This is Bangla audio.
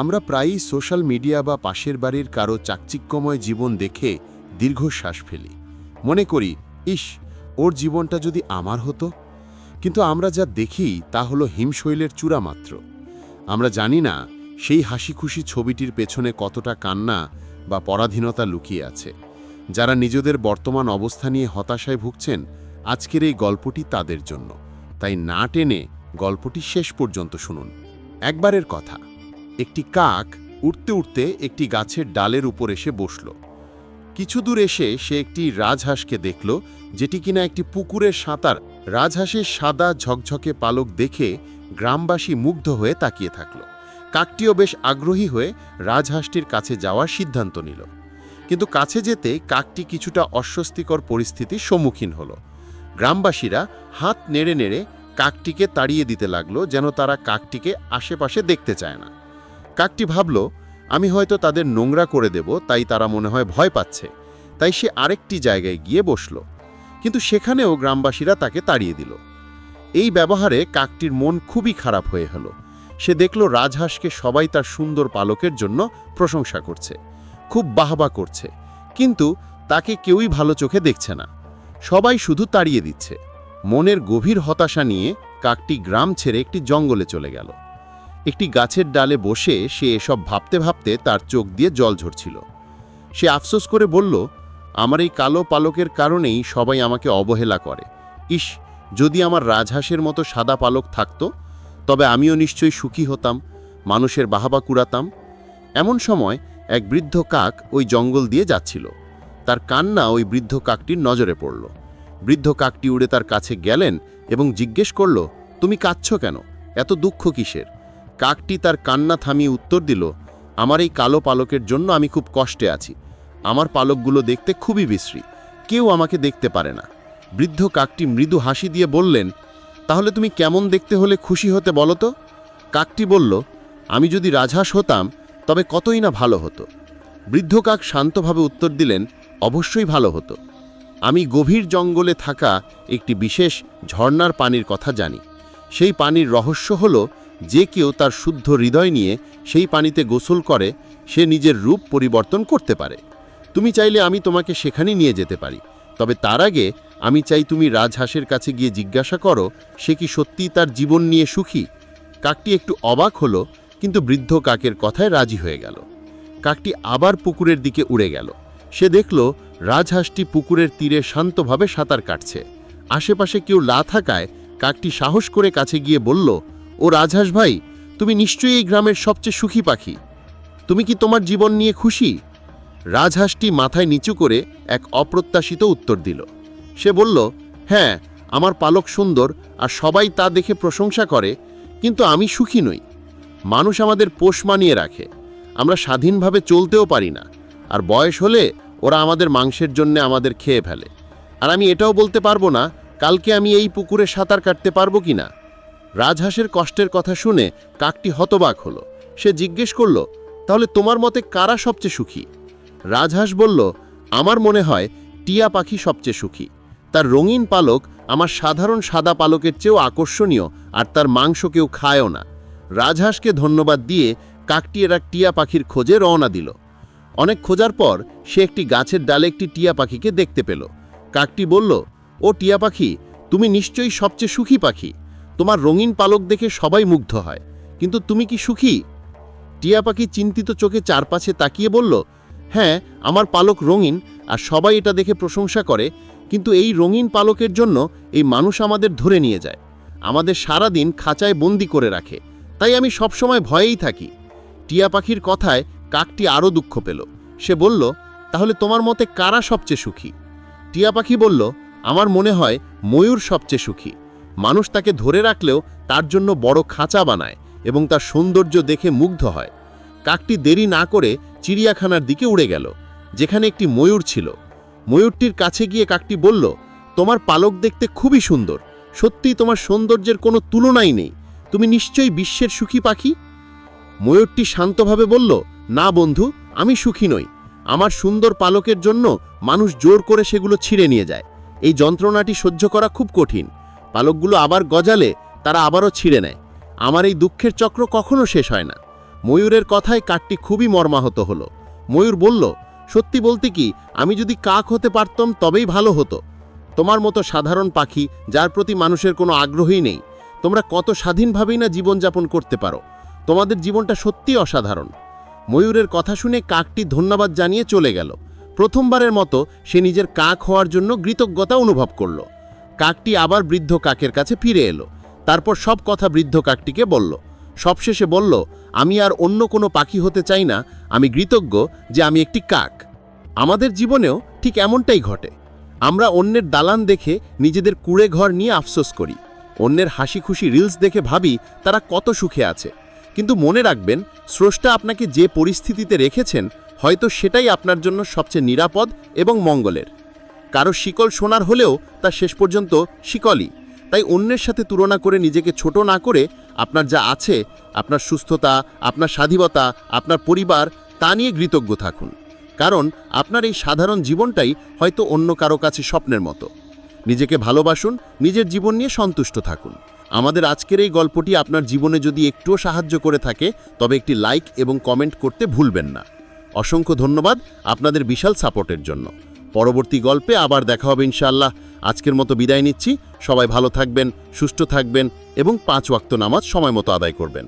আমরা প্রায়ই সোশ্যাল মিডিয়া বা পাশের বাড়ির কারও চাকচিক্যময় জীবন দেখে দীর্ঘশ্বাস ফেলি। মনে করি, ইস, ওর জীবনটা যদি আমার হতো? কিন্তু আমরা যা দেখি তা হলো হিমশৈলের চূড়া মাত্র। আমরা জানি না সেই হাসি খুশি ছবিটির পেছনে কতটা কান্না বা পরাধীনতা লুকিয়ে আছে। যারা নিজেদের বর্তমান অবস্থা নিয়ে হতাশায় ভুগছেন, আজকের এই গল্পটি তাদের জন্য। তাই না টেনে গল্পটি শেষ পর্যন্ত শুনুন। একবারের কথা একটি কাক উঠতে উঠতে একটি গাছের ডালের উপর এসে বসল। কিছু দূর এসে সে একটি রাজহাঁসকে দেখল, যেটি কিনা একটি পুকুরের সাঁতার। রাজহাঁসের সাদা ঝকঝকে পালক দেখে গ্রামবাসী মুগ্ধ হয়ে তাকিয়ে থাকল। কাকটিও বেশ আগ্রহী হয়ে রাজহাঁসটির কাছে যাওয়ার সিদ্ধান্ত নিল। কিন্তু কাছে যেতে কাকটি কিছুটা অস্বস্তিকর পরিস্থিতির সম্মুখীন হল। গ্রামবাসীরা হাত নেড়ে নেড়ে কাকটিকে তাড়িয়ে দিতে লাগল, যেন তারা কাকটিকে আশেপাশে দেখতে চায় না। কাকটি ভাবল, আমি হয়তো তাদের নোংরা করে দেব, তাই তারা মনে হয় ভয় পাচ্ছে। তাই সে আরেকটি জায়গায় গিয়ে বসল। কিন্তু সেখানেও গ্রামবাসীরা তাকে তাড়িয়ে দিল। এই ব্যবহারে কাকটির মন খুবই খারাপ হয়ে হলো। সে দেখল রাজহাঁসকে সবাই তার সুন্দর পালকের জন্য প্রশংসা করছে, খুব বাহবা করছে, কিন্তু তাকে কেউই ভালো চোখে দেখছে না। সবাই শুধু তাড়িয়ে দিচ্ছে। মনের গভীর হতাশা নিয়ে কাকটি গ্রাম ছেড়ে একটি জঙ্গলে চলে গেল। একটি গাছের ডালে বসে সে এসব ভাবতে ভাবতে তার চোখ দিয়ে জল ঝরছিল। সে আফসোস করে বলল, আমার এই কালো পালকের কারণেই সবাই আমাকে অবহেলা করে। ইস, যদি আমার রাজহাঁসের মতো সাদা পালক থাকতো, তবে আমিও নিশ্চয়ই সুখী হতাম, মানুষের বাহাবা কুড়াতাম। এমন সময় এক বৃদ্ধ কাক ওই জঙ্গল দিয়ে যাচ্ছিল। তার কান্না ওই বৃদ্ধ কাকটির নজরে পড়ল। বৃদ্ধ কাকটি উড়ে তার কাছে গেলেন এবং জিজ্ঞেস করল, তুমি কাঁদছ কেন? এত দুঃখ কিসের? কাকটি তার কান্না থামিয়ে উত্তর দিল, আমার এই কালো পালকের জন্য আমি খুব কষ্টে আছি। আমার পালকগুলো দেখতে খুবই বিশ্রী। কেউ আমাকে দেখতে পারে না। বৃদ্ধ কাকটি মৃদু হাসি দিয়ে বললেন, তাহলে তুমি কেমন দেখতে হলে খুশি হতে বলো তো? কাকটি বলল, আমি যদি রাজহাঁস হতাম, তবে কতই না ভালো হতো। বৃদ্ধ কাক শান্তভাবে উত্তর দিলেন, অবশ্যই ভালো হতো। আমি গভীর জঙ্গলে থাকা একটি বিশেষ ঝর্ণার পানির কথা জানি। সেই পানির রহস্য হল যে কেউ তার শুদ্ধ হৃদয় নিয়ে সেই পানিতে গোসল করে, সে নিজের রূপ পরিবর্তন করতে পারে। তুমি চাইলে আমি তোমাকে সেখানে নিয়ে যেতে পারি। তবে তার আগে আমি চাই তুমি রাজহাঁসের কাছে গিয়ে জিজ্ঞাসা করো, সে কি সত্যিই তার জীবন নিয়ে সুখী? কাকটি একটু অবাক হলো, কিন্তু বৃদ্ধ কাকের কথায় রাজি হয়ে গেল। কাকটি আবার পুকুরের দিকে উড়ে গেল। সে দেখল রাজহাঁসটি পুকুরের তীরে শান্তভাবে সাঁতার কাটছে। আশেপাশে কেউ লা থাকায় কাকটি সাহস করে কাছে গিয়ে বলল ও রাজহাঁস ভাই, তুমি নিশ্চয়ই এই গ্রামের সবচেয়ে সুখী পাখি। তুমি কি তোমার জীবন নিয়ে খুশি? রাজহাঁসটি মাথায় নিচু করে এক অপ্রত্যাশিত উত্তর দিল। সে বলল হ্যাঁ আমার পালক সুন্দর আর সবাই তা দেখে প্রশংসা করে, কিন্তু আমি সুখী নই। মানুষ আমাদের পোষ মানিয়ে রাখে। আমরা স্বাধীনভাবে চলতেও পারি না, আর বয়স হলে ওরা আমাদের মাংসের জন্য আমাদের খেয়ে ফেলে। আর আমি এটাও বলতে পারব না, কালকে আমি এই পুকুরে সাঁতার কাটতে পারব কি না? রাজহাঁসের কষ্টের কথা শুনে কাকটি হতবাক হলো। সে জিজ্ঞেস করল, তাহলে তোমার মতে কারা সবচেয়ে সুখী? রাজহাঁস বলল, আমার মনে হয় টিয়া পাখি সবচেয়ে সুখী। তার রঙিন পালক আমার সাধারণ সাদা পালকের চেয়েও আকর্ষণীয় আর তার মাংস কেউ খায়ও না। রাজহাঁসকে ধন্যবাদ দিয়ে কাকটি এরা টিয়া পাখির খোঁজে রওনা দিল। অনেক খোঁজার পর সে একটি গাছের ডালে একটি টিয়া পাখিকে দেখতে পেল। কাকটি বলল, ও টিয়া পাখি, তুমি নিশ্চয়ই সবচেয়ে সুখী পাখি। তোমার রঙিন পালক দেখে সবাই মুগ্ধ হয়। কিন্তু তুমি কি সুখী? টিয়া পাখি চিন্তিত চোখে চারপাশে তাকিয়ে বলল হ্যাঁ আমার পালক রঙিন আর সবাই এটা দেখে প্রশংসা করে। কিন্তু এই রঙিন পালকের জন্য এই মানুষ আমাদের ধরে নিয়ে যায়। আমাদের সারা দিন খাঁচায় বন্দি করে রাখে। তাই আমি সবসময় ভয়েই থাকি। টিয়া পাখির কথায় কাকটি আরও দুঃখ পেল। সে বলল, তাহলে তোমার মতে কারা সবচেয়ে সুখী? টিয়া পাখি বলল, আমার মনে হয় ময়ূর সবচেয়ে সুখী। মানুষ তাকে ধরে রাখলেও তার জন্য বড় খাঁচা বানায় এবং তার সৌন্দর্য দেখে মুগ্ধ হয়। কাকটি দেরি না করে চিড়িয়াখানার দিকে উড়ে গেল, যেখানে একটি ময়ূর ছিল। ময়ূরটির কাছে গিয়ে কাকটি বলল, তোমার পালক দেখতে খুবই সুন্দর। সত্যিই তোমার সৌন্দর্যের কোনো তুলনাই নেই। তুমি নিশ্চয়ই বিশ্বের সুখী পাখি? ময়ূরটি শান্তভাবে বলল, না বন্ধু, আমি সুখী নই। আমার সুন্দর পালকের জন্য মানুষ জোর করে সেগুলো ছিঁড়ে নিয়ে যায়। এই যন্ত্রণাটি সহ্য করা খুব কঠিন। পালকগুলো আবার গজালে তারা আবারও ছিঁড়ে নেয়। আমার এই দুঃখের চক্র কখনো শেষ হয় না। ময়ূরের কথায় কাকটি খুবই মর্মাহত হলো। ময়ূর বলল, সত্যি বলতে কি, আমি যদি কাক হতে পারতাম তবেই ভালো হতো। তোমার মতো সাধারণ পাখি, যার প্রতি মানুষের কোনো আগ্রহই নেই, তোমরা কত স্বাধীনভাবেই না জীবনযাপন করতে পারো। তোমাদের জীবনটা সত্যি অসাধারণ। ময়ূরের কথা শুনে কাকটি ধন্যবাদ জানিয়ে চলে গেল। প্রথমবারের মতো সে নিজের কাক হওয়ার জন্য কৃতজ্ঞতা অনুভব করল। কাকটি আবার বৃদ্ধ কাকের কাছে ফিরে এলো। তারপর সব কথা বৃদ্ধ কাকটিকে বলল। সবশেষে বলল, আমি আর অন্য কোনো পাখি হতে চাই না। আমি কৃতজ্ঞ যে আমি একটি কাক। আমাদের জীবনেও ঠিক এমনটাই ঘটে। আমরা অন্যের দালান দেখে নিজেদের কুড়ে ঘর নিয়ে আফসোস করি। অন্যের হাসি খুশি রিলস দেখে ভাবি তারা কত সুখে আছে। কিন্তু মনে রাখবেন, স্রষ্টা আপনাকে যে পরিস্থিতিতে রেখেছেন, হয়তো সেটাই আপনার জন্য সবচেয়ে নিরাপদ এবং মঙ্গলের। কারও শিকল সোনার হলেও তা শেষ পর্যন্ত শিকলই। তাই অন্যের সাথে তুলনা করে নিজেকে ছোট না করে আপনার যা আছে, আপনার সুস্থতা, আপনার স্বাধীনতা, আপনার পরিবার, তা নিয়ে কৃতজ্ঞ থাকুন। কারণ আপনার এই সাধারণ জীবনটাই হয়তো অন্য কারও কাছে স্বপ্নের মতো। নিজেকে ভালোবাসুন, নিজের জীবন নিয়ে সন্তুষ্ট থাকুন। আমাদের আজকের এই গল্পটি আপনার জীবনে যদি একটুও সাহায্য করে থাকে, তবে একটি লাইক এবং কমেন্ট করতে ভুলবেন না। অসংখ্য ধন্যবাদ আপনাদের বিশাল সাপোর্টের জন্য। পরবর্তী গল্পে আবার দেখা হবে ইনশাল্লাহ আজকের মতো বিদায় নিচ্ছি। সবাই ভালো থাকবেন, সুস্থ থাকবেন এবং পাঁচ ওয়াক্ত নামাজ সময় মতো আদায় করবেন।